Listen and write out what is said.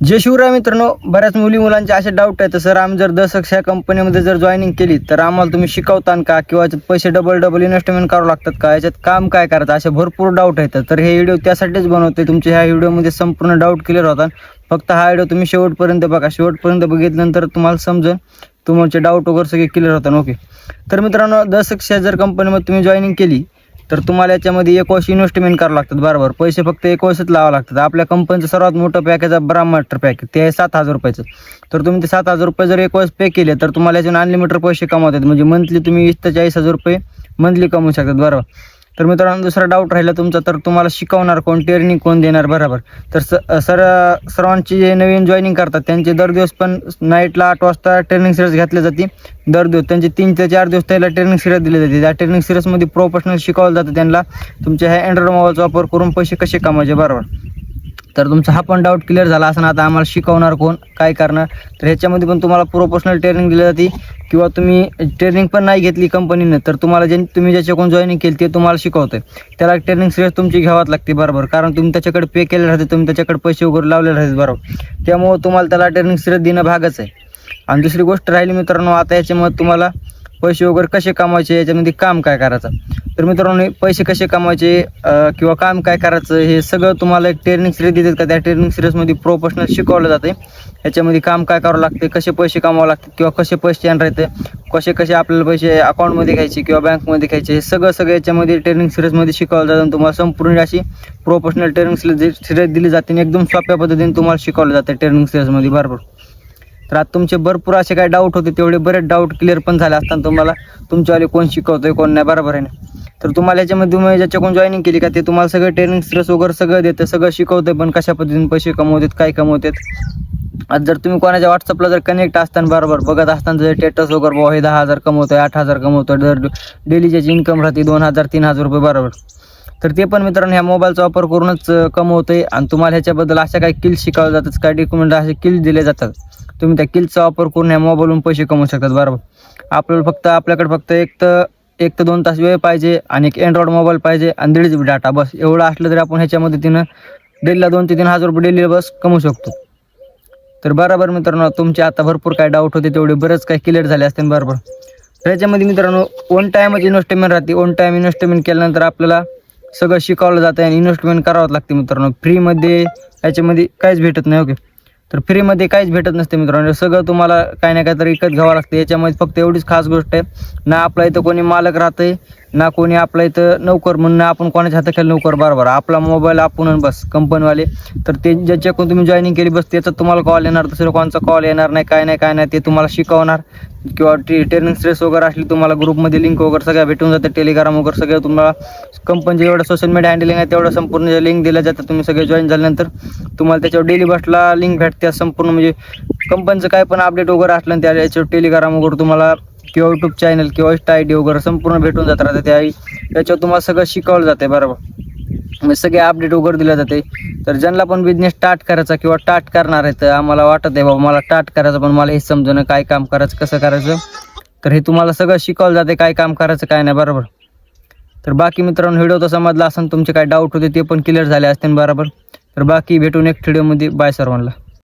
जे शिवराय मित्रांनो बऱ्याच मुली मुलांचे असे डाऊट आहेत. सर आम्ही जर दस या कंपनीमध्ये जर जॉईनिंग केली तर आम्हाला तुम्ही शिकवतान का? किंवा याच्यात पैसे डबल डबल इन्व्हेस्टमेंट करावं लागतात का? याच्यात काम काय करायचं? असे भरपूर डाऊट आहेत. तर हे व्हिडिओ त्यासाठीच बनवते तुमच्या ह्या व्हिडिओमध्ये संपूर्ण डाऊट क्लिअर होता फक्त हा व्हिडिओ तुम्ही शेवटपर्यंत बघा. शेवटपर्यंत बघितल्यानंतर तुम्हाला समजेल. तुमचे डाऊट वगैरे सगळे क्लिअर होतात. ओके तर मित्रांनो दस जर कंपनीमध्ये तुम्ही जॉईनिंग केली तर तुम्हाला याच्यामध्ये एक वर्ष इन्व्हेस्टमेंट करावं लागतात बरोबर. पैसे फक्त एक वर्षच लावावं लागतात. आपल्या कंपनीचं सर्वात मोठं पॅकेज आहे ब्राह्मटर पॅकेज ते आहे सात हजार रुपयाचं. तर तुम्ही ते सात हजार रुपये जर एक वर्ष पे केले तर तुम्हाला याच्याने अनलिमिटेड पैसे कमावतात. म्हणजे मंथली तुम्ही वीस ते चाळीस हजार रुपये मंथली कमवू शकतात बरोबर. तर मित्रांनो दुसरा डाऊट राहिला तुमचा तर तुम्हाला शिकवणार कोण ट्रेनिंग कोण देणार? बरोबर. तर स सर सर्वांची जे नवीन जॉईनिंग करतात त्यांचे दर दिवस पण नाईटला आठ वाजता ट्रेनिंग सिरियस घेतले जाते. दर दिवस त्यांचे तीन ते चार दिवस त्याला ट्रेनिंग सिरियस दिले जाते. त्या ट्रेनिंग सिरियसमध्ये प्रोफेशनल शिकवलं जातं त्यांना. तुमच्या ह्या अँड्रॉइड मोबाईलचा वापर करून पैसे कसे कमावायचे बरोबर. तर तुमचा हा पण डाऊट क्लिअर झाला असं आता आम्हाला शिकवणार कोण काय करणार? तर ह्याच्यामध्ये पण तुम्हाला प्रोफेशनल ट्रेनिंग दिली जाते. किंवा तुम्ही ट्रेनिंग पण नाही घेतली कंपनीनं तर तुम्हाला जे तुम्ही ज्याच्याकडून जॉईनिंग केली ते तुम्हाला शिकवतं त्याला ट्रेनिंग सिरियस तुमची घ्यावाच लागते बरोबर. कारण तुम्ही त्याच्याकडे पे केले राहते तुम्ही त्याच्याकडे पैसे वगैरे लावले राहते बरोबर. त्यामुळं तुम्हाला त्याला ट्रेनिंग सिरियस देणं भागच आहे. आणि दुसरी गोष्ट राहिली मित्रांनो आता याच्यामध्ये तुम्हाला पैसे वगैरे कसे कमावायचे याच्यामध्ये काम काय करायचं? तर मित्रांनो पैसे कसे कमवायचे किंवा काम काय करायचं हे सगळं तुम्हाला एक ट्रेनिंग सिरीज देतात का? त्या ट्रेनिंग सिरीजमध्ये प्रोफेशनल शिकवलं जाते याच्यामध्ये काम काय करावं लागते कसे पैसे कमावं लागते किंवा कसे पैसे येणार आहेत कसे कसे आपल्याला पैसे अकाउंटमध्ये घ्यायचे किंवा बँकमध्ये घ्यायचे हे सगळं सगळं याच्यामध्ये ट्रेनिंग सिरीजमध्ये शिकवलं जातं आणि तुम्हाला संपूर्ण अशी प्रोफेशनल ट्रेनिंग सिरीज दिली जाते आणि एकदम सोप्या पद्धतीने तुम्हाला शिकवलं जातं ट्रेनिंग सिरीजमध्ये बरोबर. तर आता तुमचे भरपूर असे काही डाऊट होते तेवढे बरेच डाऊट क्लिअर पण झाले असताना तुम्हाला तुमच्यावाले कोण शिकवतोय कोण नाही बरोबर आहे ना? तर तुम्हाला याच्यामध्ये तुम्ही ज्याच्याकडून जॉईनिंग केली का ते तुम्हाला सगळं ट्रेनिंग स्ट्रेस वगैरे सगळं देतं सगळं शिकवतंय पण कशा पद्धतीने पैसे कमवतात काय कमवतात? आज जर तुम्ही कोणाच्या व्हॉट्सअपला जर कनेक्ट असताना बरोबर बघत असताना जर स्टेटस वगैरे बुवा हे दहा हजार कमवतोय आठ हजार कमवतोय दर डेली ज्याची इन्कम राहते दोन हजार तीन हजार रुपये बरोबर. तर ते पण मित्रांनो ह्या मोबाईलचा वापर करूनच अं, कमवतोय. आणि तुम्हाला ह्याच्याबद्दल अशा काही किल्स शिकावल्या जातात काही डॉक्युमेंट असे किल्स दिले जातात. तुम्ही त्या किल्सचा वापर करून ह्या मोबाईलवरून पैसे कमवू शकतात बरोबर? आपल्याला फक्त आपल्याकडे फक्त एक तर एक तर दोन तास वेळ पाहिजे आणि एक अँड्रॉइड मोबाईल पाहिजे आणि दीड जी बी डाटा बस. एवढं असलं तरी आपण ह्याच्या मदतीनं डेलीला दोन ते तीन हजार रुपये डेली बस कमवू शकतो. तर बरोबर मित्रांनो तुमचे आता भरपूर काय डाऊट होते तेवढे बरेच काही क्लिअर झाले असते बरोबर? तर याच्यामध्ये मित्रांनो वन टाईमच इन्व्हेस्टमेंट राहते. वन टाईम इन्व्हेस्टमेंट केल्यानंतर आपल्याला सगळं शिकवलं जातं आणि इन्व्हेस्टमेंट करावंच लागते मित्रांनो. फ्रीमध्ये याच्यामध्ये काहीच भेटत नाही ओके? तर फ्रीमध्ये काहीच भेटत नसते मित्रांनो. सगळं तुम्हाला काही ना काहीतरी विकत घ्यावं लागतं. याच्यामध्ये फक्त एवढीच खास गोष्ट आहे. ना आपल्या इथं कोणी मालक राहतंय ना कोणी आपल्या इथं नोकर म्हणून ना आपण कोणाच्या हाताखाली नोकर बरोबर. आपला मोबाईल आपण बस कंपनीवाले तर ते ज्याच्याकडून तुम्ही जॉईनिंग केली बस त्याचा तुम्हाला कॉल येणार दुसरं कोणाचा कॉल येणार नाही काय नाही काय नाही ते तुम्हाला शिकवणार. किंवा टी ट्रेनिंग स्ट्रेस वगैरे असली तुम्हाला ग्रुपमध्ये लिंक वगैरे सगळ्या भेटून जाते टेलिग्राम वगैरे सगळं तुम्हाला कंपनीचे जेवढं सोशल मीडिया हँडलिंग आहे तेवढं संपूर्ण लिंक दिल्या जातं तुम्ही सगळे जॉईन झाल्यानंतर तुम्हाला त्याच्यावर डेली बसला लिंक भेटते संपूर्ण म्हणजे कंपनीचं काय पण अपडेट वगैरे असलं आणि त्या याच्यावर टेलिग्राम वगैरे तुम्हाला किंवा यूट्यूब चॅनल किंवा इंस्टा आय डी वगैरे संपूर्ण भेटून जात राहते त्या त्याच्यावर तुम्हाला सगळं शिकवलं जाते बरोबर. म्हणजे सगळे अपडेट वगैरे दिले जाते. तर ज्यांना पण बिझनेस स्टार्ट करायचा किंवा स्टार्ट करणार आहे तर आम्हाला वाटत आहे बाबा मला स्टार्ट करायचं पण मला हे समजणं काय काम करायचं कसं करायचं. तर हे तुम्हाला सगळं शिकवलं जाते काय काम करायचं काय नाही बरोबर. तर बाकी मित्रांनो व्हिडिओ तर समजला असेल तुमचे काय डाऊट होते ते पण क्लिअर झाले असतील बरोबर. तर बाकी भेटून एक व्हिडिओमध्ये बाय सर्वांना.